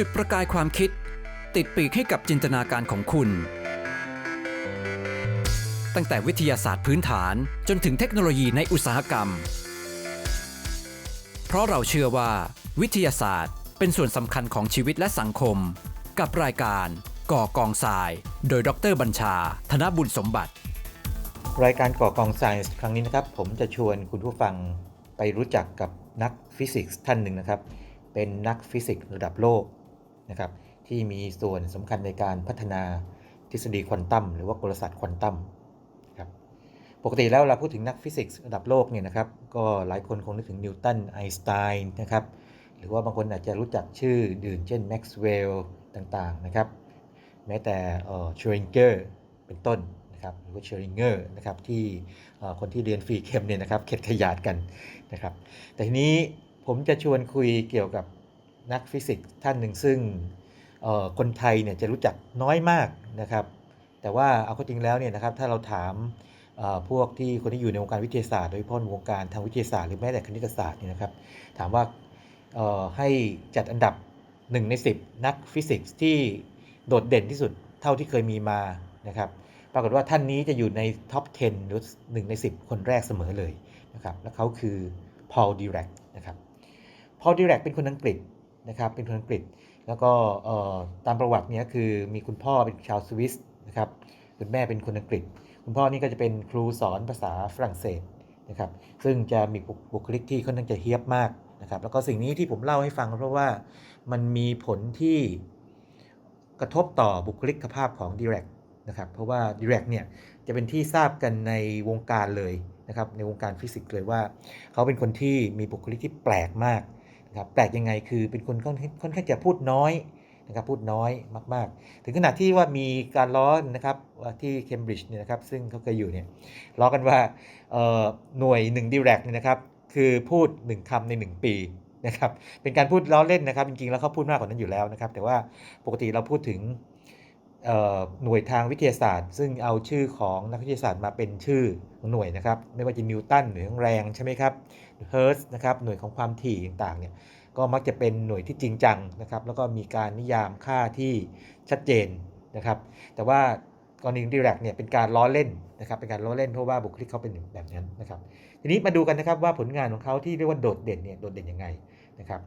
จุดประกายความคิด ติดปีกให้กับจินตนาการของคุณ ตั้งแต่วิทยาศาสตร์พื้นฐานจนถึงเทคโนโลยีในอุตสาหกรรม เพราะเราเชื่อว่า วิทยาศาสตร์เป็นส่วนสำคัญของชีวิตและสังคม กับรายการก่อกองทราย โดยดรบัญชา ธนบุญสมบัติ รายการก่อกองไซน์ครั้งนี้นะครับ ผมจะชวนคุณผู้ฟังไปรู้จักกับนักฟิสิกส์ท่านหนึ่งนะครับ เป็นนักฟิสิกส์ระดับโลก นะครับที่มีส่วนสำคัญในการพัฒนาทฤษฎีควอนตัมหรือว่ากลศาสตร์ควอนตัมครับปกติแล้วเราพูดถึงนักฟิสิกส์ระดับโลกเนี่ยนะครับก็หลายคนคงนึกถึงนิวตันไอน์สไตน์นะครับหรือว่าบางคนอาจจะรู้จักชื่อดื่นเช่นแม็กซ์เวลล์ต่างๆนะครับแม้แต่ชริงเกอร์เป็นต้นนะครับหรือว่าเชริงเกอร์นะครับที่คนที่เรียนฟรีเคมเนี่ยนะครับเข็ดขยาดกันนะครับแต่ทีนี้ผมจะชวนคุยเกี่ยวกับ นักฟิสิกส์ท่านหนึ่งซึ่งคนไทยเนี่ยจะรู้จักน้อยมากนะครับ แต่ว่าเอาเข้าจริงแล้วเนี่ยนะครับถ้าเราถามพวกที่คนที่อยู่ในวงการวิทยาศาสตร์โดยเฉพาะวงการทางวิทยาศาสตร์หรือแม้แต่คณิตศาสตร์เนี่ยนะครับ ถามว่าให้จัดอันดับ 1 ใน 10 นักฟิสิกส์ที่โดดเด่นที่สุดเท่าที่เคยมีมานะครับ ปรากฏว่าท่านนี้จะอยู่ในท็อป 10 หรือ 1 ใน 10 คนแรกเสมอเลยนะครับ และเขาคือพอลดีแรกนะครับพอลดีแรกเป็นคนอังกฤษ นะครับเป็นคนอังกฤษ แล้วก็ตามประวัติเนี้ยคือมีคุณพ่อเป็นชาวสวิสนะครับคุณแม่เป็นคนอังกฤษ คุณพ่อนี่ก็จะเป็นครูสอนภาษาฝรั่งเศสนะครับซึ่งจะมีบุคลิกที่ค่อนข้างจะเฮี้ยบมากนะครับแล้วก็สิ่งนี้ที่ผมเล่าให้ฟังเพราะว่ามันมีผลที่กระทบต่อบุคลิกภาพของดีแรกนะครับเพราะว่าดีแรกเนี่ยจะเป็นที่ทราบกันในวงการเลยนะครับในวงการฟิสิกส์เลยว่า เขาเป็นคนที่มีบุคลิกที่แปลกมาก นะครับแปลกยังไงคือเป็นคนค่อนข้างจะพูดน้อยนะครับพูดน้อยมาก ๆ ถึงขนาดที่ว่ามีการล้อนะครับที่เคมบริดจ์เนี่ยนะครับซึ่งเขาเคยอยู่เนี่ยล้อกันว่าเอ่อหน่วย1ดีแรกเนี่ยนะครับคือพูด 1คำใน 1 ปีนะครับเป็นการพูดล้อเล่นนะครับจริงๆแล้วเขาพูดมากกว่านั้นอยู่แล้วนะครับแต่ว่าปกติเราพูดถึง หน่วยทางวิทยาศาสตร์ ซึ่งเอาชื่อของนักวิทยาศาสตร์มาเป็นชื่อหน่วยนะครับ ไม่ว่าจะนิวตันหน่วยของแรงใช่ไหมครับเฮิร์ตนะครับหน่วยของความถี่ต่างๆเนี่ยก็มักจะเป็นหน่วยที่จริงจังนะครับ แล้วก็มีการนิยามค่าที่ชัดเจนนะครับ แต่ว่ากรณีดีแรกเนี่ยเป็นการล้อเล่นนะครับเป็นการล้อเล่นเพราะว่าบุคลิกเขาเป็นแบบนั้นนะครับ ทีนี้มาดูกันนะครับว่าผลงานของเขาที่เรียกว่าโดดเด่นเนี่ยโดดเด่นยังไงนะครับ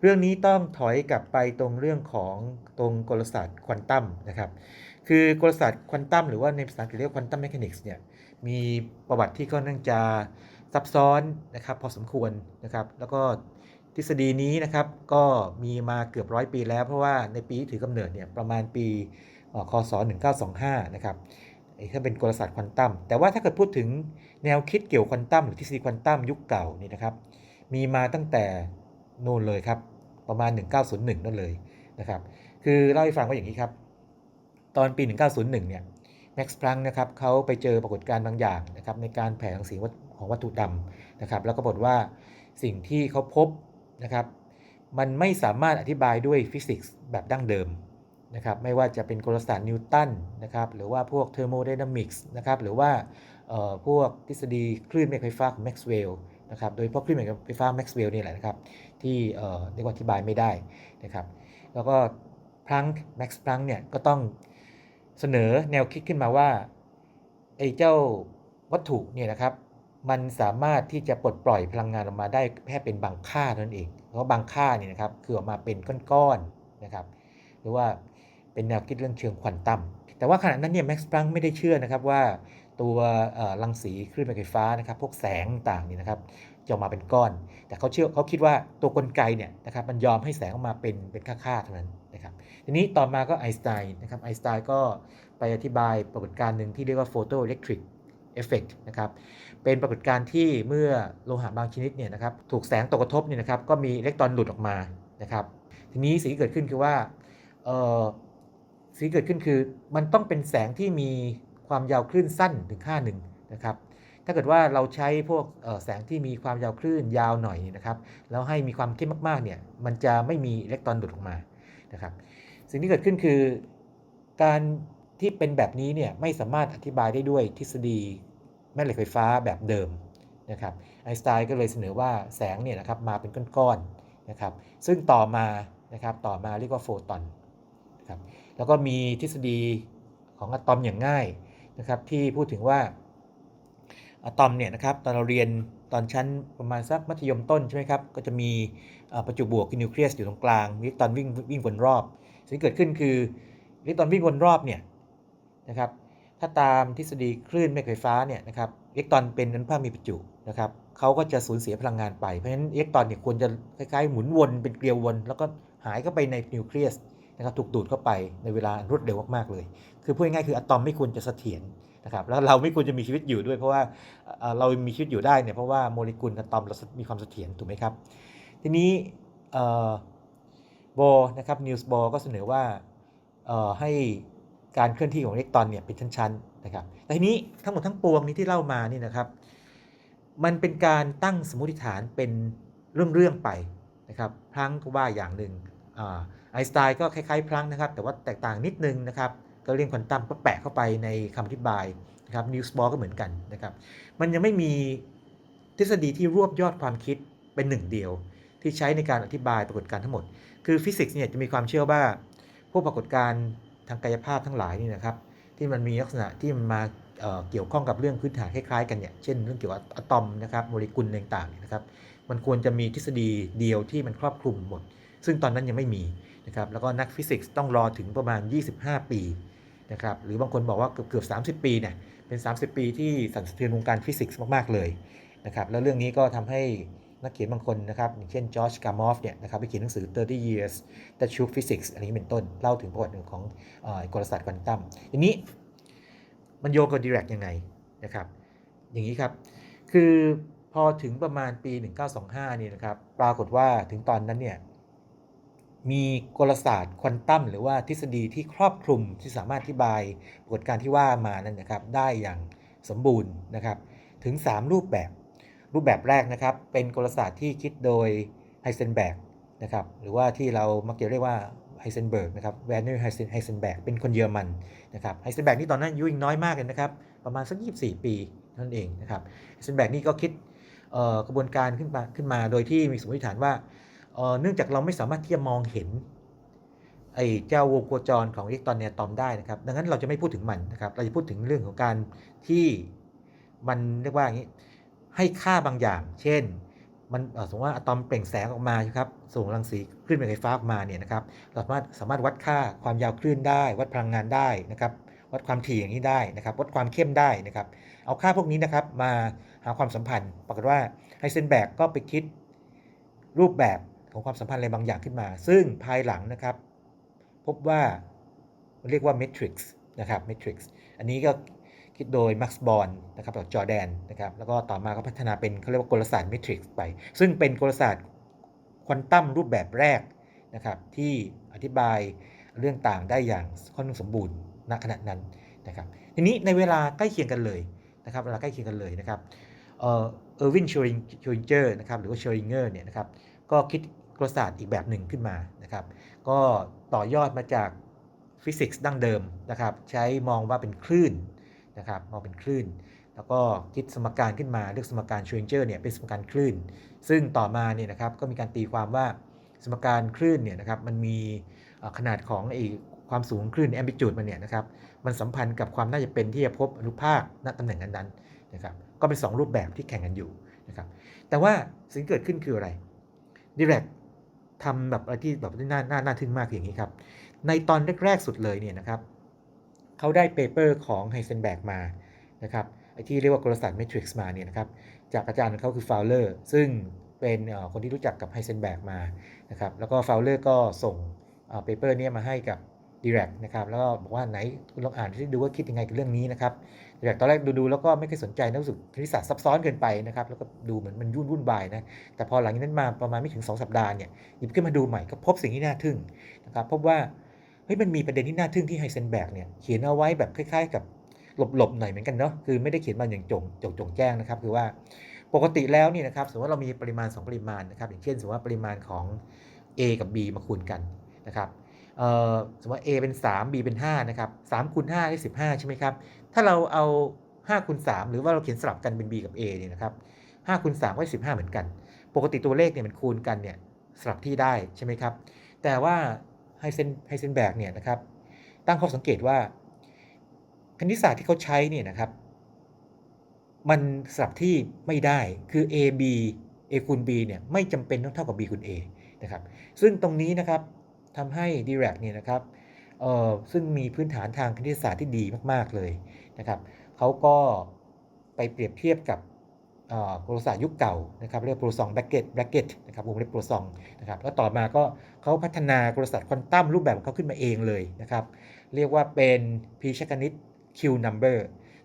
เรื่องนี้ต้องถอยกลับไปตรงเรื่องของตรงกลศาสตร์ควอนตัมนะครับ คือกลศาสตร์ควอนตัมหรือว่าในภาษาอังกฤษเรียกว่าควอนตัมแมชานิกส์เนี่ยมีประวัติที่ค่อนข้างจะซับซ้อนนะครับพอสมควรนะครับ แล้วก็ทฤษฎีนี้นะครับก็มีมาเกือบร้อยปีแล้ว เพราะว่าในปีที่ถือกำเนิดเนี่ยประมาณปีเอ่อคศ 1925 นะครับถ้าเป็นกลศาสตร์ควอนตัมแต่ว่าถ้าเกิดพูดถึงแนวคิดเกี่ยวควอนตัมหรือทฤษฎีควอนตัมยุคเก่านี่นะครับ มีมาตั้งแต่ นู่นเลยครับ ประมาณ 1901นั่นเลยนะครับคือเล่าให้ฟังว่าอย่างนี้ครับ ตอนปี 1901 เนี่ยแม็กซ์พลังนะครับเขาไปเจอปรากฏการณ์บางอย่างนะครับในการแผ่รังสีของวัตถุดำนะครับแล้วก็บอกว่าสิ่งที่เขาพบนะครับมันไม่สามารถอธิบายด้วยฟิสิกส์แบบดั้งเดิมนะครับไม่ว่าจะเป็นกลศาสตร์นิวตันนะครับหรือว่าพวกเทอร์โมไดนามิกส์นะครับหรือว่าพวกทฤษฎีคลื่นแม่ไฟฟ้าของแม็กซ์เวลล์ นะครับ โดยเฉพาะคลื่นแม่เหล็กไฟฟ้าแม็กซ์เวลล์นี่แหละนะครับ ที่เรียกว่าอธิบายไม่ได้นะครับ แล้วก็พลังแม็กซ์พลังเนี่ยก็ต้องเสนอแนวคิดขึ้นมาว่าไอ้เจ้าวัตถุเนี่ยนะครับ มันสามารถที่จะปลดปล่อยพลังงานออกมาได้แค่เป็นบางค่าเท่านั้นเอง เพราะบางค่าเนี่ยนะครับคือออกมาเป็นก้อนๆนะครับ หรือว่าเป็นแนวคิดเรื่องเชิงควอนตัมแต่ว่าขณะนั้นเนี่ยแม็กซ์พลังไม่ได้เชื่อนะครับว่า ตัวรังสีคลื่นแม่เหล็กไฟฟ้านะครับ พวกแสงต่างนี่นะครับจะออกมาเป็นก้อน แต่เขาเชื่อเขาคิดว่าตัวกลไกเนี่ยนะครับมันยอมให้แสงออกมาเป็นเป็นค่าๆเท่านั้นนะครับ ทีนี้ต่อมาก็ไอน์สไตน์นะครับไอน์สไตน์ก็ไปอธิบายปรากฏการณ์หนึ่งที่เรียกว่าโฟโตอิเล็กทริกเอฟเฟกต์นะครับ เป็นปรากฏการณ์ที่เมื่อโลหะบางชนิดเนี่ยนะครับถูกแสงตกกระทบเนี่ยนะครับก็มีอิเล็กตรอนหลุดออกมานะครับ ทีนี้สิ่งที่เกิดขึ้นคือว่าเออสิ่งที่เกิดขึ้นคือมันต้องเป็นแสงที่มี ความยาวคลื่นสั้นถึงค่าหนึ่งนะครับถ้าเกิดว่าเราใช้พวกแสงที่มีความยาวคลื่นยาวหน่อยนะครับแล้วให้มีความเข้มมากๆเนี่ยมันจะไม่มีอิเล็กตรอนหลุดออกมานะครับสิ่งที่เกิดขึ้นคือ การที่เป็นแบบนี้เนี่ยไม่สามารถอธิบายได้ด้วยทฤษฎีแม่เหล็กไฟฟ้าแบบเดิมนะครับไอน์สไตน์ก็เลยเสนอว่าแสงเนี่ยนะครับมาเป็นก้อนๆนะครับซึ่งต่อมานะครับต่อมาเรียกว่าโฟตอนนะครับแล้วก็มีทฤษฎีของอะตอมอย่างง่าย นะครับที่พูดถึงว่าอะตอมเนี่ยนะครับตอนเราเรียนตอนชั้นประมาณสักมัธยมต้นใช่ไหมครับก็จะมีประจุบวกคือนิวเคลียสอยู่ตรงกลางอิเล็กตรอนวิ่งวิ่งวนรอบ สิ่งที่เกิดขึ้นคืออิเล็กตรอนวิ่งวนรอบเนี่ยนะครับถ้าตามทฤษฎีคลื่นแม่เหล็กไฟฟ้าเนี่ยนะครับอิเล็กตรอนเป็นอนุภาคมีประจุนะครับเขาก็จะสูญเสียพลังงานไปเพราะฉะนั้นอิเล็กตรอนเนี่ยควรจะคล้ายๆหมุนวนเป็นเกลียววน แล้วก็หายเข้าไปในนิวเคลียส นะครับถูกดูดเข้าไปในเวลารวดเร็วมากๆเลย คือพูดง่ายๆคืออะตอมไม่ควรจะเสถียรนะครับแล้วเราไม่ควรจะมีชีวิตอยู่ด้วย เพราะว่าเรามีชีวิตอยู่ได้เนี่ยเพราะว่าโมเลกุลอะตอมเรามีความเสถียรถูกไหมครับ ทีนี้เอ่อบอนะครับนิวส์บอก็เสนอว่าให้การเคลื่อนที่ของอิเล็กตรอนเนี่ยเป็นชั้นๆนะครับแต่ทีนี้ทั้งหมดทั้งปวงนี้ที่เล่ามานี่นะครับ มันเป็นการตั้งสมมติฐานเป็นเรื่องๆไปนะครับพลังก็ว่าอย่างหนึ่ง ไอน์สไตน์ก็คล้ายๆพลังนะครับ แต่ว่าแตกต่างนิดนึงนะครับก็เรียกควอนตัมก็แปะเข้าไปในคำอธิบายนะครับนิวส์บอก็เหมือนกันนะครับ มันยังไม่มีทฤษฎีที่รวบยอดความคิดเป็นหนึ่งเดียว ที่ใช้ในการอธิบายปรากฏการณ์ทั้งหมด คือฟิสิกส์เนี่ยจะมีความเชื่อว่า พวกปรากฏการณ์ทางกายภาพทั้งหลายนี่นะครับ ที่มันมีลักษณะที่มันมาเเกี่ยวข้องกับเรื่องพื้นฐานคล้ายๆกันเนี่ยเช่นเรื่องเกี่ยวกับอะตอมนะครับโมเลกุลต่างๆนะครับ มันควรจะมีทฤษฎีเดียวที่มันครอบคลุมหมด ซึ่งตอนนั้นยังไม่มี นะครับแล้วก็นักฟิสิกส์ต้องรอถึงประมาณ 25 ปีนะครับหรือบางคนบอกว่าเกือบเกือบ30 ปีเนี่ยเป็น 30 ปีที่สั่นสะเทือนวงการฟิสิกส์มาก ๆ เลยนะครับแล้วเรื่องนี้ก็ทำให้นักเขียนบางคนนะครับอย่างเช่นจอร์จกามอฟเนี่ยนะครับไปเขียนหนังสือ 30 years that shook physics อันนี้เป็นต้น เล่าถึงประวัติของออกลศาสตร์ควอนตัมทีนี้มันโยงกับดีแรกยังไงนะครับอย่างนี้ครับ คือพอถึงประมาณปี 1925นี่นะครับปรากฏว่าถึงตอนนั้นเนี่ย มีกลศาสตร์ควอนตัมหรือว่าทฤษฎีที่ครอบคลุมที่สามารถอธิบายปรากฏการณ์ที่ว่ามานั้นนะครับ ได้อย่างสมบูรณ์นะครับ ถึง 3 รูปแบบ รูปแบบแรกนะครับ เป็นกลศาสตร์ที่คิดโดยไฮเซนแบกนะครับ หรือว่าที่เรามักจะเรียกว่าไฮเซนเบิร์กนะครับแวนเนอร์ไฮเซนแบกเป็นคนเยอรมันนะครับไฮเซนแบกนี่ตอนนั้นอายุยังน้อยมากเลยนะครับ ประมาณสัก 24 ปีนั่นเองนะครับไฮเซนแบกนี่ก็คิดกระบวนการขึ้นมาขึ้นมาโดยที่มีสมมติฐานว่า เนื่องจากเราไม่สามารถที่จะมองเห็นไอ้เจ้าวงโคจรของอิเล็กตรอนในอะตอมได้นะครับ ดังนั้นเราจะไม่พูดถึงมันนะครับ เราจะพูดถึงเรื่องของการที่มันเรียกว่าอย่างนี้ ให้ค่าบางอย่าง เช่น มันสมมติว่าอะตอมเปล่งแสงออกมาใช่ครับส่งรังสีคลื่นไฟฟ้าออกมาเนี่ยนะครับ เราสามารถสามารถวัดค่าความยาวคลื่นได้ วัดพลังงานได้นะครับ วัดความถี่อย่างนี้ได้นะครับ วัดความเข้มได้นะครับ เอาค่าพวกนี้นะครับมาหาความสัมพันธ์ ปรากฏว่าไฮเซนแบกก็ไปคิดรูปแบบ ของความสัมพันธ์อะไรบางอย่างขึ้นมา ซึ่งภายหลังนะครับ พบว่าเรียกว่า Matrix นะครับ Matrix อันนี้ก็คิดโดย Max Born นะครับกับจอแดนนะครับแล้วก็ต่อมาก็พัฒนาเป็นเขาเรียกว่ากลศาสตร์ Matrix ไป ซึ่งเป็นกลศาสตร์ควอนตัมรูปแบบแรกนะครับที่อธิบายเรื่องต่างได้อย่างค่อนข้างสมบูรณ์ณขณะนั้นนะครับทีนี้ในเวลาใกล้เคียงกันเลยนะครับเวลาใกล้เคียงกันเลยนะครับเออเออร์วินชริงเจอร์นะครับหรือว่าเชอริงเกอร์เนี่ยนะครับก็คิด กลศาสตร์อีกแบบหนึ่งขึ้นมานะครับ ก็ต่อยอดมาจากฟิสิกส์ดั้งเดิมนะครับ ใช้มองว่าเป็นคลื่นนะครับมองเป็นคลื่น แล้วก็คิดสมการขึ้นมาเรียกสมการชริงเจอร์เนี่ยเป็นสมการคลื่น ซึ่งต่อมาเนี่ยนะครับก็มีการตีความว่าสมการคลื่นเนี่ยนะครับมันมีขนาดของไอความสูงคลื่นแอมพลิจูดมันเนี่ยนะครับมันสัมพันธ์กับความน่าจะเป็นที่จะพบอนุภาคณตำแหน่งนั้นๆนะครับก็เป็น 2 รูปแบบที่แข่งกันอยู่นะครับแต่ว่าสิ่งเกิดขึ้นคืออะไรดิเรก ทำแบบอะไรที่แบบน่าน่าน่าทึ่งมากอย่างนี้ครับ ในตอนแรก ๆ สุดเลยเนี่ยนะครับเขาได้เปเปอร์ของไฮเซนแบกมานะครับไอที่เรียกว่ากลศาสตร์เมทริกซ์มาเนี่ยนะครับจากอาจารย์ของเขาคือฟาวเลอร์ซึ่งเป็นคนที่รู้จักกับไฮเซนแบกมานะครับแล้วก็ฟาวเลอร์ก็ส่งเปเปอร์นี้มาให้กับดีเรกนะครับแล้วก็บอกว่าไหนคุณลองอ่านที่ดูว่าคิดยังไงกับเรื่องนี้นะครับ ดีเรกตอนแรกดูๆแล้วก็ไม่เคยสนใจนะรู้สึกคณิตศาสตร์ซับซ้อนเกินไปนะครับแล้วก็ดูเหมือนมันยุ่นวุ่นวายนะแต่พอหลังจากนั้นมาประมาณไม่ถึง 2 สัปดาห์เนี่ยหยิบขึ้นมาดูใหม่ก็พบสิ่งที่น่าทึ่งนะครับพบว่าเฮ้ยมันมีประเด็นที่น่าทึ่งที่ไฮเซนแบกเนี่ยเขียนเอาไว้แบบคล้าย ๆ กับหลบๆหน่อยเหมือนกันเนาะคือไม่ได้เขียนมาอย่างจงจงจงแจ้งนะครับคือว่าปกติแล้วนี่นะครับสมมติว่าเรามีปริมาณ 2 ปริมาณนะครับอย่างเช่นสมมติว่าปริมาณของ A กับ B มาคูณกันนะครับสมมติว่า A เป็น 3 B เป็น5นะครับ3คูณ5ได้ 15 ใช่ไหมครับ ถ้าเราเอา5คูณ3หรือว่าเราเขียนสลับกันเป็น B กับ A เนี่ยนะครับ5คูณ3ก็15 เหมือนกัน ปกติตัวเลขเนี่ยมันคูณกันเนี่ยสลับที่ได้ใช่ไหมครับ แต่ว่าไฮเซนไฮเซนแบกเนี่ยนะครับ ตั้งข้อสังเกตว่าคณิตศาสตร์ที่เขาใช้เนี่ยนะครับ มันสลับที่ไม่ได้คือ a b a คูณ b เนี่ยไม่จำเป็นต้องเท่ากับ b คูณ a นะครับ ซึ่งตรงนี้นะครับทำให้ Dirac เนี่ยนะครับเออซึ่งมีพื้นฐานทางคณิตศาสตร์ที่ดีมาก ๆ เลย นะครับเขาก็ไปเปรียบเทียบกับเอ่อโปรศาสยุคเก่านะครับเรียกโปรซองแบกเก็ตแบกเก็ตนะครับวงเล็บโปรซองนะครับแล้วต่อมาก็เขาพัฒนาโปรศาสควอนตัมรูปแบบของเขาขึ้นมาเองเลยนะครับเรียกว่าเป็นพีชคณิต Q number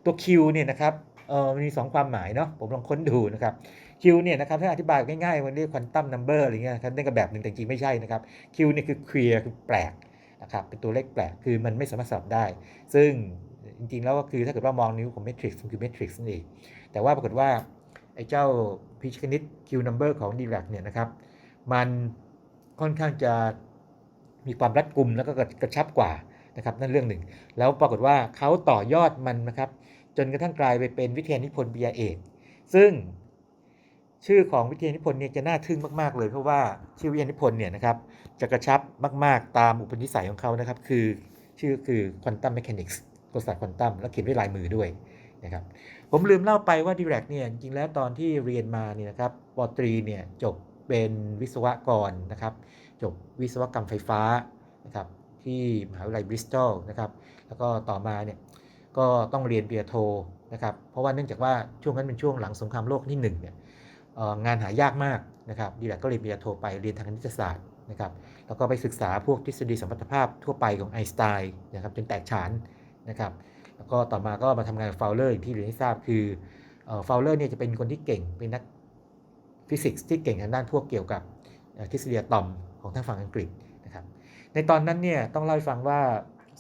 ตัว Q เนี่ยนะครับเออมันมี 2 ความหมายเนาะผมลองค้นดูนะครับ Q เนี่ยนะครับถ้าอธิบายง่ายๆมันเรียกควอนตัมนัมเบอร์อะไรเงี้ยครับนั่นก็แบบหนึ่งแต่จริงไม่ใช่นะครับ Q เนี่ยคือ queer คือแปลกนะครับเป็นตัวเลขแปลกคือมันไม่สามารถสลับได้ ซึ่ง จริงๆ แล้วก็คือถ้าเกิดว่ามองนิ้วของเมทริกซ์มันคือเมทริกซ์นั่นเองแต่ว่าปรากฏว่าไอ้เจ้าพีชคณิต Q number ของ Dirac เนี่ยนะครับ มันค่อนข้างจะมีความรัดกุมแล้วก็กระชับกว่านะครับนั่นเรื่องหนึ่ง แล้วปรากฏว่าเขาต่อยอดมันนะครับ จนกระทั่งกลายไปเป็นวิทยานิพนธ์ปริญญาเอกซึ่งชื่อของวิทยานิพนธ์เนี่ยจะน่าทึ่งมากๆเลย เพราะว่าชื่อวิทยานิพนธ์เนี่ยนะครับจะกระชับมากๆตามอุปนิสัยของเขานะครับ คือชื่อคือ Quantum Mechanics ก ลศาสตร์ควอนตัมแล้วเขียนด้วยลายมือด้วยนะครับผมลืมเล่าไปว่า Dirac เนี่ยจริงแล้วตอนที่เรียนมาเนี่ยนะครับปตรีเนี่ยจบเป็นวิศวกรนะครับจบวิศวกรรมไฟฟ้านะครับที่มหาวิทยาลัยบริสตอลนะครับแล้วก็ต่อมาเนี่ยก็ต้องเรียนปริญญาโทนะครับเพราะว่าเนื่องจากว่าช่วงนั้นเป็นช่วงหลังสงครามโลกที่หนึ่งเนี่ยงานหายากมากนะครับดีแลกก็เรียนปริญญาโทไปเรียนทางคณิตศาสตร์นะครับแล้วก็ไปศึกษาพวกทฤษฎีสัมพัทธภาพทั่วไปของไอน์สไตน์นะครับจนแตกฉาน นะครับ แล้วก็ต่อมาก็มาทำงานกับฟาวเลอร์อย่างที่เรียนให้ทราบคือฟาวเลอร์เนี่ยจะเป็นคนที่เก่งเป็นนักฟิสิกส์ที่เก่งทางด้านพวกเกี่ยวกับทฤษฎีอะตอมของทางฝั่งอังกฤษนะครับ ในตอนนั้นเนี่ยต้องเล่าให้ฟังว่า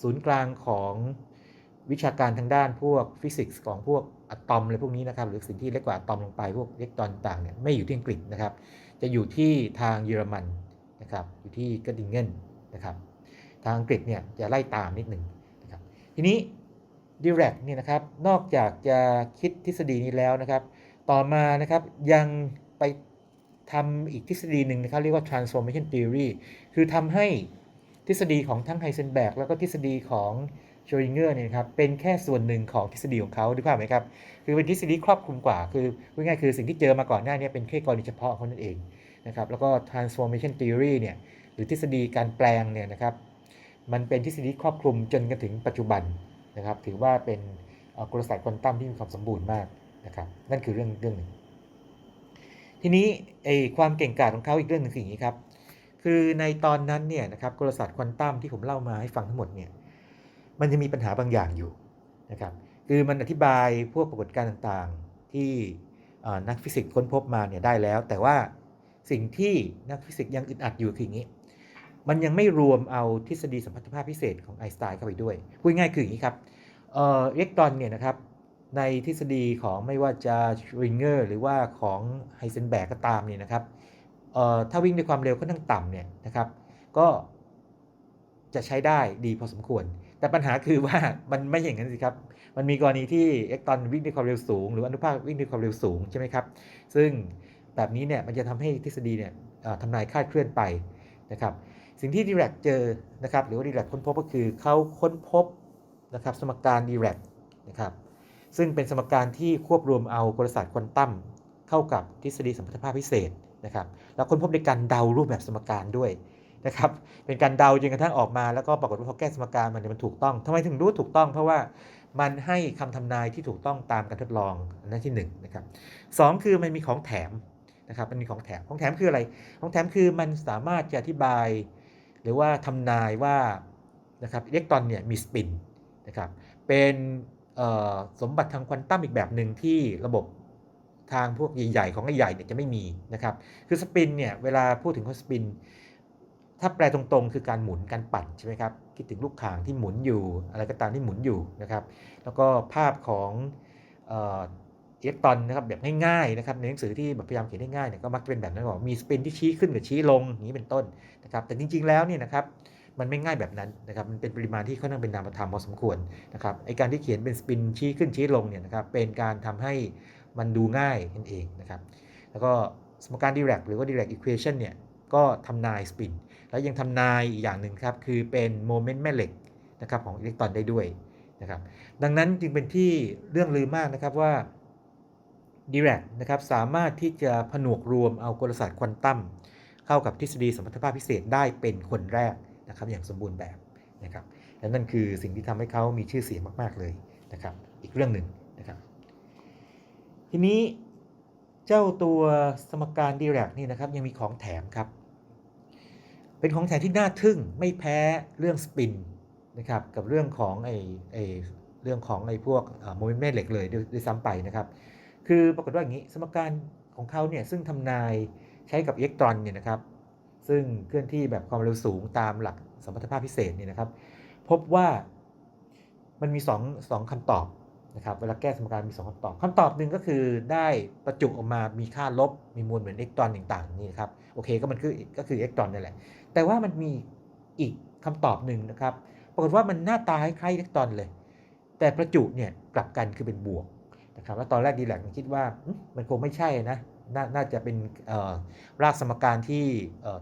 ศูนย์กลางของวิชาการทางด้านพวกฟิสิกส์ของพวกอะตอมอะไรพวกนี้นะครับหรือสิ่งที่เล็กกว่าอะตอมลงไปพวกอิเล็กตรอนต่างเนี่ยไม่อยู่ที่อังกฤษนะครับ จะอยู่ที่ทางเยอรมันนะครับอยู่ที่กระดิงเกนนะครับทางอังกฤษเนี่ยจะไล่ตามนิดหนึ่ง ทีนี้ดิเรกนี่นะครับนอกจากจะคิดทฤษฎีนี้แล้วนะครับ ต่อมานะครับยังไปทำอีกทฤษฎีหนึ่งนะครับเรียกว่า transformation theory คือทำให้ทฤษฎีของทั้งไฮเซนแบกแล้วก็ทฤษฎีของโชริงเกอร์เนี่ยครับเป็นแค่ส่วนหนึ่งของทฤษฎีของเขาดูภาพไหมครับ คือเป็นทฤษฎีครอบคลุมกว่า คือพูดง่ายๆคือสิ่งที่เจอมาก่อนหน้านี้เป็นแค่กรณีเฉพาะเขานั่นเองนะครับแล้วก็ transformation theory เนี่ยหรือทฤษฎีการแปลงเนี่ยนะครับ มันเป็นทฤษฎีครอบคลุมจนกระถึงปัจจุบันนะครับ ถือว่าเป็นกลศาสตร์ควอนตัมที่มีความสมบูรณ์มากนะครับ นั่นคือเรื่องเรื่องหนึ่ง ทีนี้ไอความเก่งกาจของเขาอีกเรื่องหนึงคืออย่างนี้ครับ คือในตอนนั้นเนี่ยนะครับกลศาสตร์ควอนตัมที่ผมเล่ามาให้ฟังทั้งหมดเนี่ย มันจะมีปัญหาบางอย่างอยู่นะครับ คือมันอธิบายพวกปรากฏการณ์ต่างๆ ที่นักฟิสิกส์ค้นพบมาเนี่ยได้แล้ว แต่ว่าสิ่งที่นักฟิสิกส์ยังอึดอัดอยู่คืออย่างนี้ มันยังไม่รวมเอาทฤษฎีสัมพัทธภาพพิเศษของไอน์สไตน์เข้าไปด้วยพูดง่ายคืออย่างนี้ครับเอ่ออิเล็กตรอนเนี่ยนะครับในทฤษฎีของไม่ว่าจะริงเกอร์หรือว่าของไฮเซนแบกก็ตามเนี่ยนะครับเอ่อถ้าวิ่งด้วยความเร็วค่อนข้างต่ำเนี่ยนะครับ ก็จะใช้ได้ดีพอสมควร แต่ปัญหาคือว่ามันไม่อย่างนั้นสิครับ มันมีกรณีที่อิเล็กตรอนวิ่งด้วยความเร็วสูง หรืออนุภาควิ่งด้วยความเร็วสูงใช่ไหมครับ ซึ่งแบบนี้เนี่ยมันจะทำให้ทฤษฎีเนี่ยทำนายคาดเคลื่อนไปนะครับ สิ่งที่ดีแรกเจอนะครับหรือว่าดีแรกค้นพบก็คือเขาค้นพบนะครับสมการดีแรกนะครับซึ่งเป็นสมการที่ควบรวมเอากลศาสตร์ควอนตัมเข้ากับทฤษฎีสัมพัทธภาพพิเศษนะครับแล้วค้นพบในการเดารูปแบบสมการด้วยนะครับเป็นการเดาจนกระทั่งออกมาแล้วก็ปรากฏว่าพอแก้สมการมันเนี่ยมันถูกต้องทำไมถึงรู้ถูกต้อง เพราะว่ามันให้คำทำนายที่ถูกต้องตามการทดลองอันนั้นที่หนึ่งนะครับสองคือมันมีของแถมนะครับมันมีของแถมของแถมคืออะไร ของแถมคือมันสามารถจะอธิบาย หรือว่าทำนายว่านะครับอิเล็กตรอนเนี่ยมีสปินนะครับเป็นสมบัติทางควอนตัมอีกแบบหนึ่งที่ระบบทางพวกใหญ่ๆของใหญ่ๆเนี่ยจะไม่มีนะครับคือสปินเนี่ยเวลาพูดถึงว่าสปิน ถ้าแปลตรงๆ คือการหมุนการปั่นใช่ไหมครับคิดถึงลูกข่างที่หมุนอยู่ อะไรก็ตามที่หมุนอยู่นะครับแล้วก็ภาพของ อิเล็กตรอนนะครับแบบง่ายๆนะครับในหนังสือที่แบบพยายามเขียนได้ง่ายเนี่ยก็มักจะเป็นแบบนั้นบอกมีสปินที่ชี้ขึ้นกับชี้ลงอย่างนี้เป็นต้นนะครับแต่จริงๆแล้วเนี่ยนะครับมันไม่ง่ายแบบนั้นนะครับมันเป็นปริมาณที่ค่อนข้างเป็นนามธรรมพอสมควรนะครับไอการที่เขียนเป็นสปินชี้ขึ้นชี้ลงเนี่ยนะครับเป็นการทำให้มันดูง่ายนั่นเองนะครับแล้วก็สมการ Dirac หรือว่า Dirac equation เนี่ยก็ทำนายสปินแล้วยังทำนายอีกอย่างหนึ่งครับคือเป็นโมเมนต์แม่เหล็กนะครับของอิเล็กตรอนได้ด้วยนะครับดังนั้นจึงเป็นที่เรื่องลือมากนะครับว่า ดีแรกนะครับสามารถที่จะผนวกรวมเอากลศาสตร์ควอนตัมเข้ากับทฤษฎีสมรรถภาพพิเศษได้เป็นคนแรกนะครับอย่างสมบูรณ์แบบนะครับและนั่นคือสิ่งที่ทำให้เขามีชื่อเสียงมาก ๆ เลยนะครับอีกเรื่องหนึ่งนะครับทีนี้เจ้าตัวสมการดีแรกนี่นะครับยังมีของแถมครับ เป็นของแถมที่น่าทึ่งไม่แพ้เรื่องสปินนะครับกับเรื่องของไอ้ไอ้เรื่องของไอ้พวกโมเมนต์แม่เหล็กเลยด้วยซ้ำไปนะครับ คือปรากฏว่าอย่างนี้สมการของเขาเนี่ยซึ่งทำนายใช้กับอิเล็กตรอนเนี่ยนะครับ ซึ่งเคลื่อนที่แบบความเร็วสูงตามหลักสมรรถภาพพิเศษเนี่ยนะครับ พบว่ามันมี2 2คำตอบนะครับเวลาแก้สมการมี 2คำตอบคำตอบหนึ่งก็คือได้ประจุออกมามีค่าลบมีมวลเหมือนอิเล็กตรอนต่างๆนี่นะครับโอเคก็มันคือก็คืออิเล็กตรอนนี่แหละแต่ว่ามันมีอีกคำตอบหนึ่งนะครับ ปรากฏว่ามันหน้าตาคล้ายอิเล็กตรอนเลย แต่ประจุเนี่ยกลับกันคือเป็นบวก นะครับแล้วตอนแรกดีแลกคิดว่ามันคงไม่ใช่นะนน่าจะเป็นรากสมการที่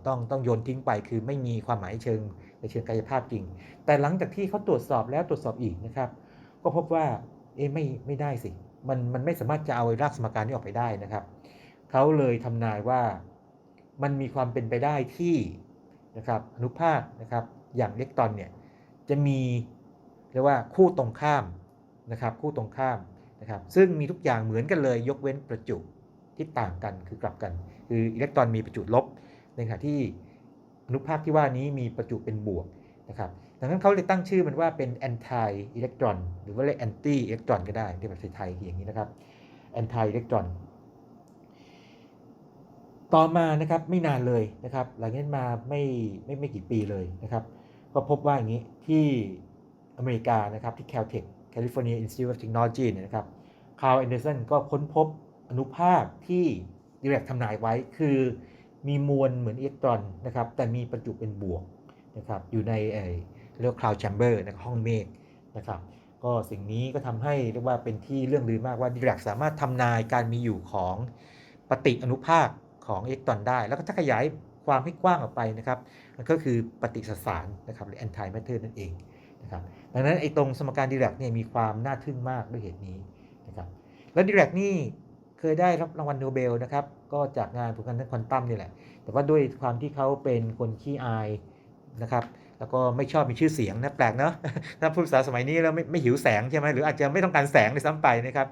ต้องต้องโยนทิ้งไปคือไม่มีความหมายเชิงในเชิงกายภาพจริง แต่หลังจากที่เขาตรวจสอบแล้วตรวจสอบอีกนะครับ ก็พบว่าเอ๊ไม่ไม่ได้สิ มันมันไม่สามารถจะเอารากสมการนี้ออกไปได้นะครับเขาเลยทำนายว่ามันมีความเป็นไปได้ที่นะครับอนุภาคนะครับอย่างอิเล็กตรอนเนี่ยจะมีเรียกว่าคู่ตรงข้ามนะครับคู่ตรงข้าม นะครับซึ่งมีทุกอย่างเหมือนกันเลยยกเว้นประจุที่ต่างกันคือกลับกัน คืออิเล็กตรอนมีประจุลบในขณะที่อนุภาคที่ว่านี้มีประจุเป็นบวกนะครับดังนั้นเขาเลยตั้งชื่อมันว่าเป็น anti electron หรือว่าเรียก anti electron ก็ได้ที่ภาษาไทยๆอย่างนี้นะครับ anti electron ต่อมานะครับไม่นานเลยนะครับหลังจากนั้นมาไม่ไม่ไม่กี่ปีเลยนะครับ ก็พบว่าอย่างนี้ที่อเมริกานะครับที่ Caltech California Institute of Technology เนี่ยนะครับคาร์ลแอนเดอร์สันก็ค้นพบอนุภาคที่ดีแรกทำนายไว้คือมีมวลเหมือนอิเล็กตรอนนะครับแต่มีประจุเป็นบวกนะครับอยู่ในเรียกว่า cloud chamber นะห้องเมฆนะครับก็สิ่งนี้ก็ทำให้เรียกว่าเป็นที่เรื่องลือมากว่าดีแรกสามารถทำนายการมีอยู่ของปฏิอนุภาคของอิเล็กตรอนได้ แล้วก็ถ้าขยายความให้กว้างออกไปนะครับมันก็คือปฏิสสารนะครับหรือ anti matter นั่นเอง นะครับดังนั้นไอ้ตรงสมการดีแรกเนี่ยมีความน่าทึ่งมากด้วยเหตุนี้นะครับแล้วดีแรกนี่เคยได้รับรางวัลโนเบลนะครับก็จากงานผลการทางควอนตัมนี่แหละ แต่ว่าด้วยความที่เขาเป็นคนขี้อายนะครับแล้วก็ไม่ชอบมีชื่อเสียงนะแปลกเนาะถ้าพูดภาษาสมัยนี้แล้วไม่ไม่หิวแสงใช่ไหมหรืออาจจะไม่ต้องการแสงในซ้ำไปนะครับ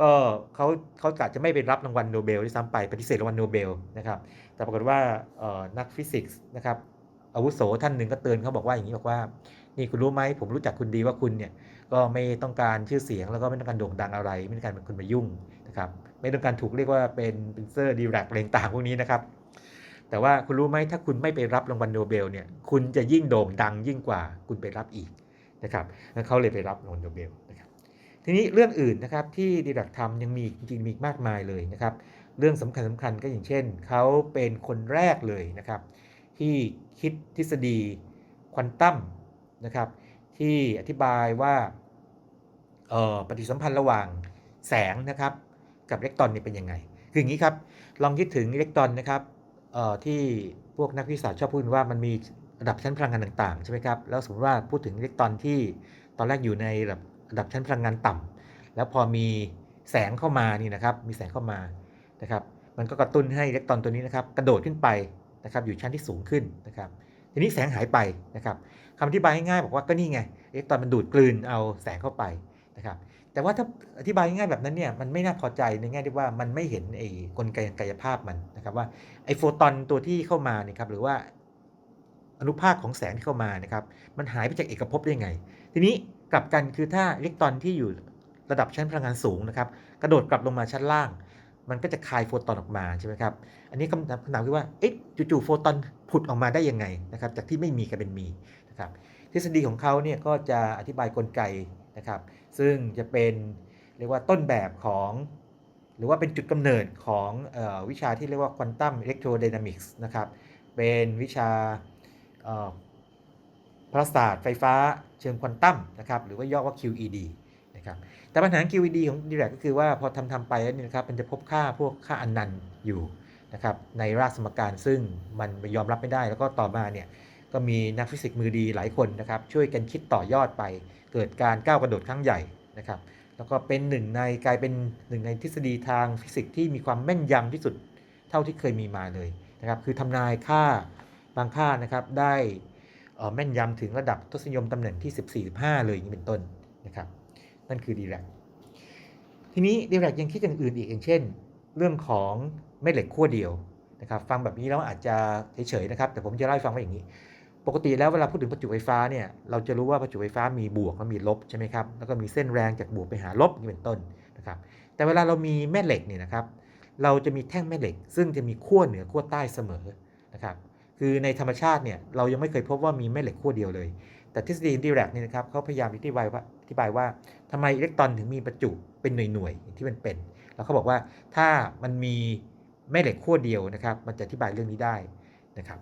ก็เขาเขากะจจะไม่ไปรับรางวัลโนเบลด้วยซ้ำไปปฏิเสธรางวัลโนเบลนะครับแต่ปรากฏว่าเออนักฟิสิกส์นะครับ อาวุโสท่านหนึ่งก็เตือนเขาบอกว่าอย่างนี้บอกว่า นี่คุณรู้ไหมผมรู้จักคุณดีว่าคุณเนี่ยก็ไม่ต้องการชื่อเสียงแล้วก็ไม่ต้องการโด่งดังอะไร ไม่ต้องการเป็นคนมายุ่งนะครับไม่ต้องการถูกเรียกว่าเป็นเป็นเซอร์ดีแรกอะไรต่างพวกนี้นะครับ แต่ว่าคุณรู้ไหมถ้าคุณไม่ไปรับรางวัลโนเบลเนี่ยคุณจะยิ่งโด่งดังยิ่งกว่าคุณไปรับอีกนะครับแล้วเขาเลยไปรับรางวัลโนเบลนะครับทีนี้เรื่องอื่นนะครับที่ดีแรกทำยังมีจริงมีอีมากมายเลยนะครับ เรื่องสำคัญสำคัญก็อย่างเช่นเขาเป็นคนแรกเลยนะครับ ที่คิดทฤษฎีควอนตัมนะครับที่อธิบายว่าออปฏิสัมพันธ์ระหว่างแสงนะครับกับอิเล็กตรอนนี่เป็นยังไง คืออย่างนี้ครับ ลองคิดถึงอิเล็กตรอนนะครับออที่พวกนักวิทยาศาสตร์ชอบพูดว่ามันมีระดับชั้นพลังงานต่างๆใช่ไหมครับแล้วสมมติว่าพูดถึงอิเล็กตรอนที่ตอนแรกอยู่ในระดับระดับชั้นพลังงานต่ำแล้วพอมีแสงเข้ามานี่นะครับมีแสงเข้ามานะครับมันก็กระตุ้นให้อิเล็กตรอนตัวนี้นะครับกระโดดขึ้นไป นะครับอยู่ชั้นที่สูงขึ้นนะครับทีนี้แสงหายไปนะครับคำอธิบายง่ายๆบอกว่าก็นี่ไงอิเล็กตรอนมันดูดกลืนเอาแสงเข้าไปนะครับแต่ว่าถ้าอธิบายง่ายแบบนั้นเนี่ยมันไม่น่าพอใจในแง่ที่ว่ามันไม่เห็นไอ้กลไกกายภาพมันนะครับว่าไอ้โฟตอนตัวที่เข้ามาเนี่ยครับหรือว่าอนุภาคของแสงที่เข้ามานะครับมันหายไปจากเอกภพได้ไง ทีนี้กลับกันคือถ้าอิเล็กตรอนที่อยู่ระดับชั้นพลังงานสูงนะครับกระโดดกลับลงมาชั้นล่าง มันก็จะคายโฟตอนออกมาใช่ไหมครับ อันนี้คำถามคำถามคือว่าเอ๊ะจู่ๆโฟตอนผุดออกมาได้ยังไงนะครับ จากที่ไม่มีกลายเป็นมีนะครับ ทฤษฎีของเขาเนี่ยก็จะอธิบายกลไกนะครับ ซึ่งจะเป็นเรียกว่าต้นแบบของ หรือว่าเป็นจุดกำเนิดของออวิชาที่เรียกว่าควอนตัมอิเล็กโทรไดนามิกส์นะครับ เป็นวิชาพระศาสตร์ไฟฟ้าเชิงควอนตัมนะครับ หรือว่าย่อว่า QED นะครับแต่ปัญหา QED ของ d i r a c ก็คือว่าพอทำทำไปแล้วนี่นะครับมันจะพบค่าพวกค่าอนันต์อยู่นะครับในรากสมการซึ่งมันยอมรับไม่ได้ แล้วก็ต่อมาเนี่ยก็มีนักฟิสิกส์มือดีหลายคนนะครับช่วยกันคิดต่อยอดไป เกิดการก้าวกระโดดครั้งใหญ่นะครับแล้วก็เป็นหนึ่งในกลายเป็นหนึ่งในทฤษฎีทางฟิสิกส์ที่มีความแม่นยำที่สุดเท่าที่เคยมีมาเลยนะครับคือทำนายค่าบางค่านะครับได้แม่นยำถึงระดับทศนิยมตำแหน่งที่ 14-15 เลยอย่างนี้เป็นต้นนะครับ นั่นคือดีแลกทีนี้ดีแลกยังคิดอย่างอื่นอีกอย่างเช่น เรื่องของแม่เหล็กขั้วเดียวนะครับฟังแบบนี้แล้วอาจจะเฉยๆนะครับ แต่ผมจะเล่าให้ฟังว่าอย่างนี้ ปกติแล้วเวลาพูดถึงประจุไฟฟ้าเนี่ยเราจะรู้ว่าประจุไฟฟ้ามีบวกและมีลบใช่ไหมครับแล้วก็มีเส้นแรงจากบวกไปหาลบนี่เป็นต้นนะครับแต่เวลาเรามีแม่เหล็กเนี่ยนะครับเราจะมีแท่งแม่เหล็ก ซึ่งจะมีขั้วเหนือขั้วใต้เสมอนะครับคือในธรรมชาติเนี่ยเรายังไม่เคยพบว่ามีแม่เหล็กขั้วเดียวเลย แต่ทฤษฎีดิแรกนี่นะครับเขาพยายามอธิบายว่าอธิบายว่าทำไมอิเล็กตรอนถึงมีประจุเป็นหน่วยๆอย่างที่มันเป็น แล้วเขาบอกว่าถ้ามันมีแม่เหล็กขั้วเดียวนะครับ มันจะอธิบายเรื่องนี้ได้นะครับ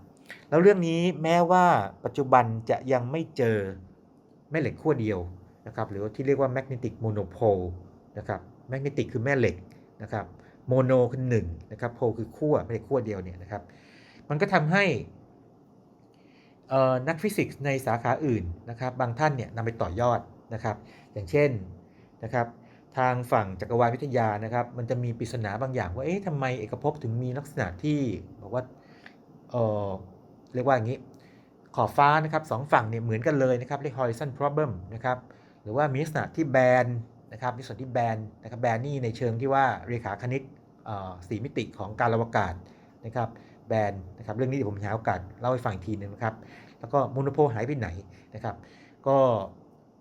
แล้วเรื่องนี้แม้ว่าปัจจุบันจะยังไม่เจอแม่เหล็กขั้วเดียวนะครับหรือที่เรียกว่า magnetic monopole นะครับ magnetic คือแม่เหล็กนะครับ mono คือหนึ่งนะครับ pole คือขั้วแม่เหล็กขั้วเดียวเนี่ยนะครับมันก็ทำให้ นักฟิสิกส์ในสาขาอื่นนะครับ บางท่านเนี่ยนำไปต่อยอดนะครับ อย่างเช่นนะครับทางฝั่งจักรวาลวิทยานะครับ มันจะมีปริศนาบางอย่างว่าเอ๊ะทำไมเอกภพถึงมีลักษณะที่บอกว่าเออเรียกว่าอย่างนี้ ขอบฟ้านะครับสองฝั่งเนี่ยเหมือนกันเลยนะครับเรียก horizon problem นะครับหรือว่ามีลักษณะที่แบนนะครับมีส่วนที่แบนนะครับแบนนี่ในเชิงที่ว่าเรขาคณิตอ่อสี่มิติของการอวกาศนะครับ แบรนด์นะครับเรื่องนี้เดี๋ยวผมหาโอกาสเล่าให้ฟังอีกทีหนึงนะครับ แล้วก็มโนโพหายไปไหนนะครับ ก็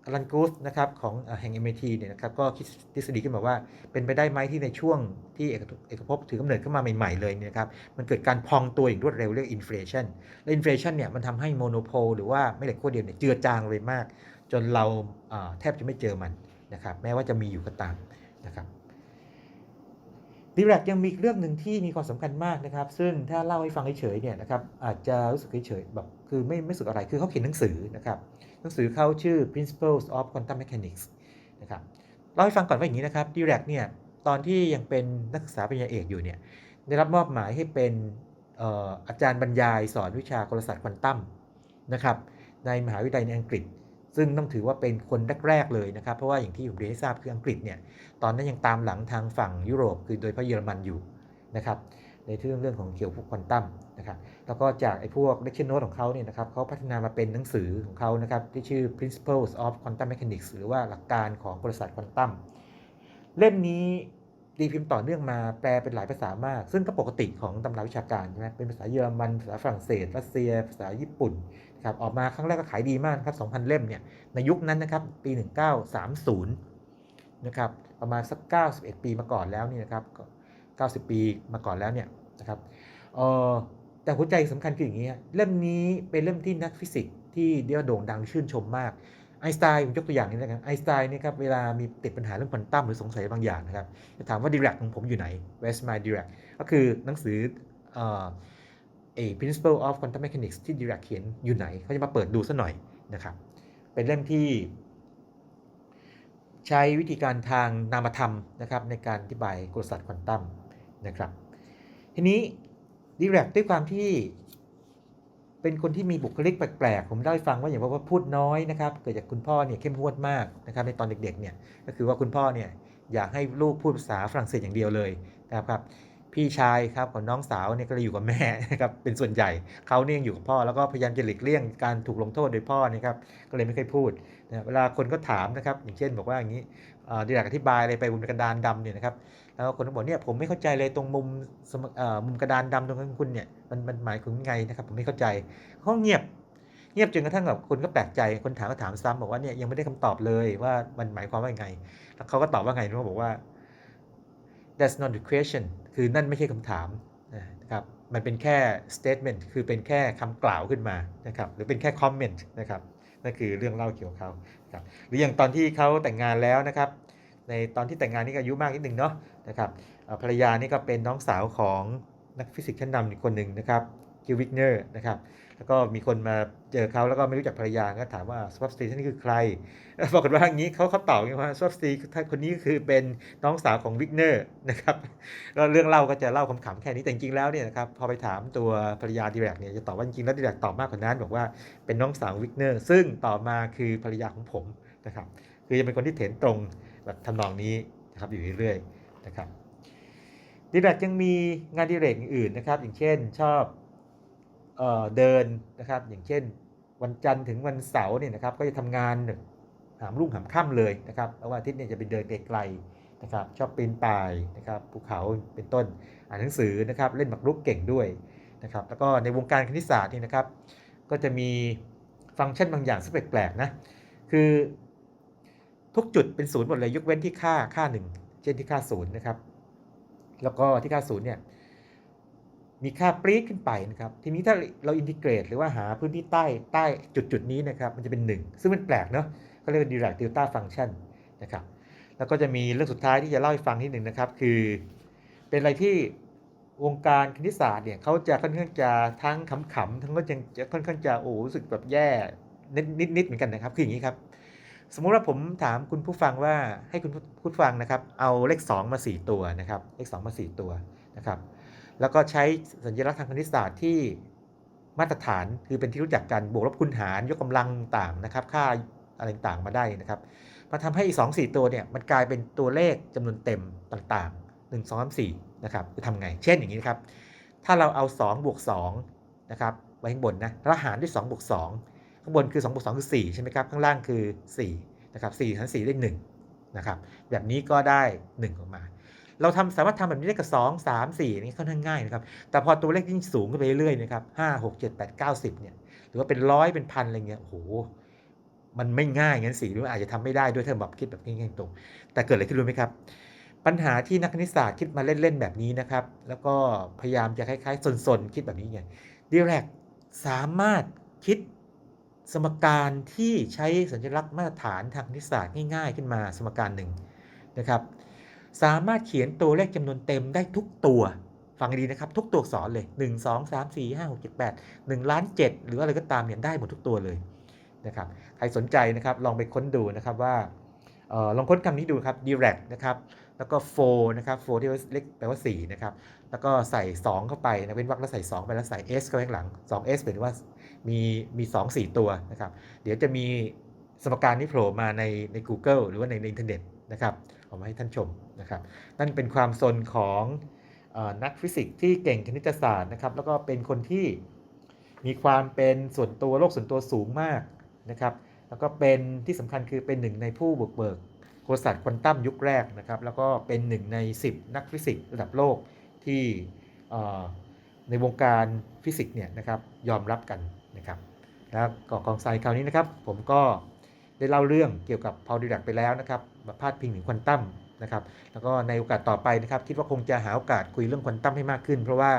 อลันกูสนะครับของเอ่อแห่ง MIT เนี่ยนะครับก็คิดทฤษฎีขึ้นมาว่า เป็นไปได้ไหมที่ในช่วงที่เอกภพถือกำเนิดขึ้นมาใหม่ ๆ เลยเนี่ยนะครับมันเกิดการพองตัวอย่างรวดเร็วเรียกอินฟลชันและอินฟลชันเนี่ยมันทำให้โมโนโพลหรือว่าไม่เหล็กขั้วเดียวเนี่ยเจือจางเลยมาก จนเราแทบจะไม่เจอมันนะครับแม้ว่าจะมีอยู่ก็ตามนะครับ ดีแรกยังมีเรื่องหนึ่งที่มีความสำคัญมากนะครับ ซึ่งถ้าเล่าให้ฟังเฉยๆเนี่ยนะครับอาจจะรู้สึกเฉยๆแบบคือไม่ไม่รู้สึกอะไรคือเขาเขียนหนังสือนะครับหนังสือเขาชื่อ Principles of Quantum Mechanics นะครับเล่าให้ฟังก่อนว่าอย่างนี้นะครับดีแรกเนี่ยตอนที่ยังเป็นนักศึกษาปริญญาเอกอยู่เนี่ยได้รับมอบหมายให้เป็นเอ่ออาจารย์บรรยายสอนวิชากลศาสตร์ควอนตัมนะครับในมหาวิทยาลัยในอังกฤษ ซึ่งต้องถือว่าเป็นคนแรกๆเลยนะครับ เพราะว่าอย่างที่ผมเรียนให้ทราบคืออังกฤษเนี่ยตอนนั้นยังตามหลังทางฝั่งยุโรป คือโดยพาะเยอรมันอยู่นะครับในเรื่องเรื่องของเกี่ยวกับควอนตัมนะครับแล้วก็จากไอ้พวก lecture note ของเขาเนี่ยนะครับเขาพัฒนามาเป็นหนังสือของเขานะครับที่ชื่อ Principles of Quantum Mechanics หรือว่าหลักการของกลศาสตร์ควอนตัมเล่มนี้ตีพิมพ์ต่อเนื่องมาแปลเป็นหลายภาษามาก ซึ่งก็ปกติของตำราวิชาการใช่ไหมเป็นภาษาเยอรมันภาษาฝรั่งเศสรัสเซีย ภาษาญี่ปุ่น ครับออกมาครั้งแรกก็ขายดีมากครับ2,000 เล่มเนี่ยในยุคนั้นนะครับปี 1930นะครับประมาณสัก91 ปีมาก่อนแล้วนี่นะครับก็90 ปีมาก่อนแล้วเนี่ยนะครับเออแต่หัวใจสำคัญคืออย่างนี้เล่มนี้เป็นเล่มที่นักฟิสิกส์ที่เดียวโด่งดังชื่นชมมากไอน์สไตน์ผมยกตัวอย่างนี้แล้วกันไอน์สไตน์นี่ครับเวลามีติดปัญหาเรื่องควอนตัมหรือสงสัยบางอย่างนะครับจะถามว่าดีแรกของผมอยู่ไหน Where's my Dirac ก็คือหนังสือ เอ่อ a principle of quantum mechanics ที่ Dirac เขียนอยู่ไหนเขาจะมาเปิดดูซะหน่อยนะครับ เป็นเล่มที่ใช้วิธีการทางนามธรรมนะครับในการอธิบายกลศาสตร์ควอนตัมนะครับ ทีนี้ Dirac ด้วยความที่เป็นคนที่มีบุคลิกแปลกๆ ผมเล่าให้ฟังว่าอย่างว่าพูดน้อยนะครับ เกิดจากคุณพ่อเนี่ยเข้มงวดมากนะครับในตอนเด็กๆเนี่ยก็คือว่าคุณพ่อเนี่ยอยากให้ลูกพูดภาษาฝรั่งเศสอย่างเดียวเลยนะครับ พี่ชายครับของน้องสาวเนี่ยก็เลยอยู่กับแม่นะครับเป็นส่วนใหญ่เขาเนี่ยยังอยู่กับพ่อแล้วก็พยายามจะหลีกเลี่ยงการถูกลงโทษโดยพ่อนะครับก็เลยไม่ค่อยพูดนะเวลาคนก็ถามนะครับอย่างเช่น บอกว่าอย่างนี้ดีแลกอธิบายอะไรไปบนกระดานดำเนี่ยนะครับแล้วคนก็บอกเนี่ยผมไม่เข้าใจเลยตรงมุมมุมกระดานดำตรงนั้นของคุณเนี่ยมันมันหมายถึงไงนะครับผมไม่เข้าใจเขาเงียบเงียบจนกระทั่งแบบคนก็แปลกใจคนถามก็ถามซ้ำบอกว่าเนี่ยยังไม่ได้คำตอบเลยว่ามันหมายความว่าไงแล้วเขาก็ตอบว่าไงเขาบอกว่า that's not the question คือนั่นไม่ใช่คำถามนะครับมันเป็นแค่ statement คือเป็นแค่คำกล่าวขึ้นมานะครับหรือเป็นแค่ comment นะครับนั่นคือเรื่องเล่าเกี่ยวกับเขาครับหรืออย่างตอนที่เขาแต่งงานแล้วนะครับ ในตอนที่แต่งงานนี่ก็อายุมากนิดหนึ่งเนาะนะครับภรรยานี่ก็เป็นน้องสาวของนักฟิสิกส์ชั้นนำอีกคนหนึ่งนะครับกิลวิกเนอร์นะครับ แล้วก็มีคนมาเจอเขาแล้วก็ไม่รู้จักภรรยาก็ถามว่าสวอปสตรีท่านนี้คือใครปรากฏว่าอย่างนี้เขาเขาตอบว่างนี้ว่าสวอปสตรีท่านคนนี้คือเป็นน้องสาวของวิกเนอร์นะครับก็เรื่องเล่าก็จะเล่าขำๆแค่นี้แต่จริงๆแล้วเนี่ยนะครับพอไปถามตัวภรรยาดีแรกเนี่ยจะตอบว่าจริงๆแล้วดีแรกตอบมากกว่านั้นบอกว่าเป็นน้องสาววิกเนอร์ ซึ่งต่อมาคือภรรยาของผมนะครับคือจะเป็นคนที่เถนตรงแบบทำนองนี้นะครับอยู่เรื่อยๆนะครับดีแรกยังมีงานดีเรกอื่นๆนะครับ อย่างเช่นชอบ เดินนะครับ อย่างเช่น วันจันทร์ถึงวันเสาร์เนี่ยนะครับ ก็จะทำงานหามรุ่งหามค่ำเลยนะครับแล้ววันอาทิตย์เนี่ยจะไปเดินไกลๆนะครับ ชอบปีนป่ายนะครับภูเขาเป็นต้นอ่านหนังสือนะครับ เล่นหมากรุกเก่งด้วยนะครับ แล้วก็ในวงการคณิตศาสตร์นี่นะครับ ก็จะมีฟังก์ชันบางอย่างซึ่งแปลกๆนะคือทุกจุดเป็นศูนย์หมดเลยยกเว้นที่ค่าค่าหนึ่งเช่นที่ค่าศูนย์นะครับ แล้วก็ที่ค่าศูนย์เนี่ย มีค่าปรี๊ดขึ้นไปนะครับ ทีนี้ถ้าเราอินทิเกรตหรือว่าหาพื้นที่ใต้ใต้จุดจุดนี้นะครับ มันจะเป็น 1 ซึ่งมันแปลกเนาะเขาเรียกว่า direct delta function นะครับ แล้วก็จะมีเรื่องสุดท้ายที่จะเล่าให้ฟังนิดหนึ่งนะครับ คือเป็นอะไรที่วงการคณิตศาสตร์เนี่ยเขาจะค่อนข้างจะทั้งขำๆทั้งก็ยังจะค่อนข้างจะโอ้รู้สึกแบบแย่นิดนิดๆเหมือนกันนะครับ คืออย่างนี้ครับ สมมุติว่าผมถามคุณผู้ฟังว่าให้คุณผู้ฟังนะครับ เอาเลข 2 มา 4 ตัวนะครับ เลข 2 มา 4 ตัวนะครับ แล้วก็ใช้สัญลักษณ์ทางคณิตศาสตร์ที่มาตรฐานคือเป็นที่รู้จักกันบวกลบคูณหารยกกำลังต่างนะครับ ค่าอะไรต่างมาได้นะครับมาทำให้อีก2 4ตัวเนี่ยมันกลายเป็นตัวเลขจำนวนเต็มต่างๆ1 2 3 4นะครับจะทำไง เช่นอย่างนี้นะครับ ถ้าเราเอา2บวก2นะครับไว้ข้างบนนะแล้วหารด้วย2บวก2ข้างบนคือ2บวก2คือ4ใช่ไหมครับข้างล่างคือ4นะครับ4หาร4ได้1นะครับแบบนี้ก็ได้ 1 ออกมา เราทำสามารถทำแบบนี้ได้กับ 2 3 4นี่ค่อนข้างง่ายนะครับ แต่พอตัวเลขยิ่งสูงขึ้นไปเรื่อยๆนะครับ5 6 7 8 9 10เนี่ย หรือว่าเป็นร้อยเป็นพันอะไรเงี้ย โอ้โห มันไม่ง่ายงั้นสิหรือว่าอาจจะทำไม่ได้ด้วยถ้าแบบคิดแบบง่ายๆตรง แต่เกิดอะไรขึ้นรู้ไหมครับ ปัญหาที่นักคณิตศาสตร์คิดมาเล่นๆแบบนี้นะครับ แล้วก็พยายามจะคล้ายๆสนๆคิดแบบนี้ไงดีแรกสามารถคิดสมการที่ใช้สัญลักษณ์มาตรฐานทางคณิตศาสตร์ง่าย ๆ ขึ้นมาสมการหนึ่งนะครับ สามารถเขียนตัวเลขจำนวนเต็มได้ทุกตัว ฟังดีนะครับ ทุกตัวอักษรเลย 1 2 3 4 5 6 7 8 1ล้าน7หรืออะไรก็ตามเนี่ยได้หมดทุกตัวเลยนะครับใครสนใจนะครับลองไปค้นดูนะครับว่าออลองค้นคำนี้ดูครับ direct นะครับแล้วก็ four นะครับ four ที่ว่าเลขแปลว่า4นะครับแล้วก็ใส่ 2 เข้าไปนะเว้นวรรคแล้วใส่ 2 ไปแล้วใส่ s เข้าไปข้างหลัง 2s หมายถึงว่ามีมี 2 4 ตัวนะครับเดี๋ยวจะมีสมการนี้โผล่มาในใน Google หรือว่าในในอินเทอร์เน็ตนะครับ เอามาให้ท่านชมนะครับ นั่นเป็นความสนของอนักฟิสิกส์ที่เก่งคณิตศาสตร์นะครับ แล้วก็เป็นคนที่มีความเป็นส่วนตัวโลกส่วนตัวสูงมากนะครับ แล้วก็เป็นที่สำคัญคือเป็นหนึ่งในผู้บุกเบิกโคศาสตร์ควอนตัมยุคแรกนะครับ แล้วก็เป็นหนึ่งใน 10 นักฟิสิกส์ระดับโลกที่ในวงการฟิสิกส์เนี่ยนะครับยอมรับกันนะครับแล้วก่อกองทรายคราวนี้นะครับ ผมก็ได้เล่าเรื่องเกี่ยวกับพาวดิรักไปแล้วนะครับ พาดพิงถึงควอนตัมนะครับ แล้วก็ในโอกาสต่อไปนะครับ คิดว่าคงจะหาโอกาสคุยเรื่องควอนตัมให้มากขึ้น เพราะว่า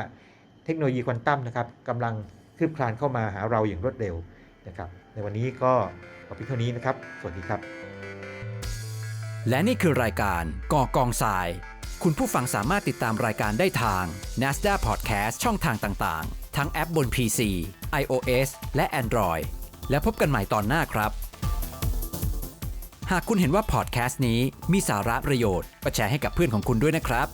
เทคโนโลยีควอนตัมนะครับกำลังคืบคลานเข้ามาหาเราอย่างรวดเร็วนะครับ ในวันนี้ก็ขอเพียงเท่านี้นะครับ สวัสดีครับ และนี่คือรายการก่อกองทราย คุณผู้ฟังสามารถติดตามรายการได้ทาง NASDA Podcast ช่องทางต่าง ๆ ทั้งแอปบน PC iOS และ Android และพบกันใหม่ตอนหน้าครับ หากคุณเห็นว่าพอดแคสต์นี้มีสาระประโยชน์ก็แชร์ให้กับเพื่อนของคุณด้วยนะครับ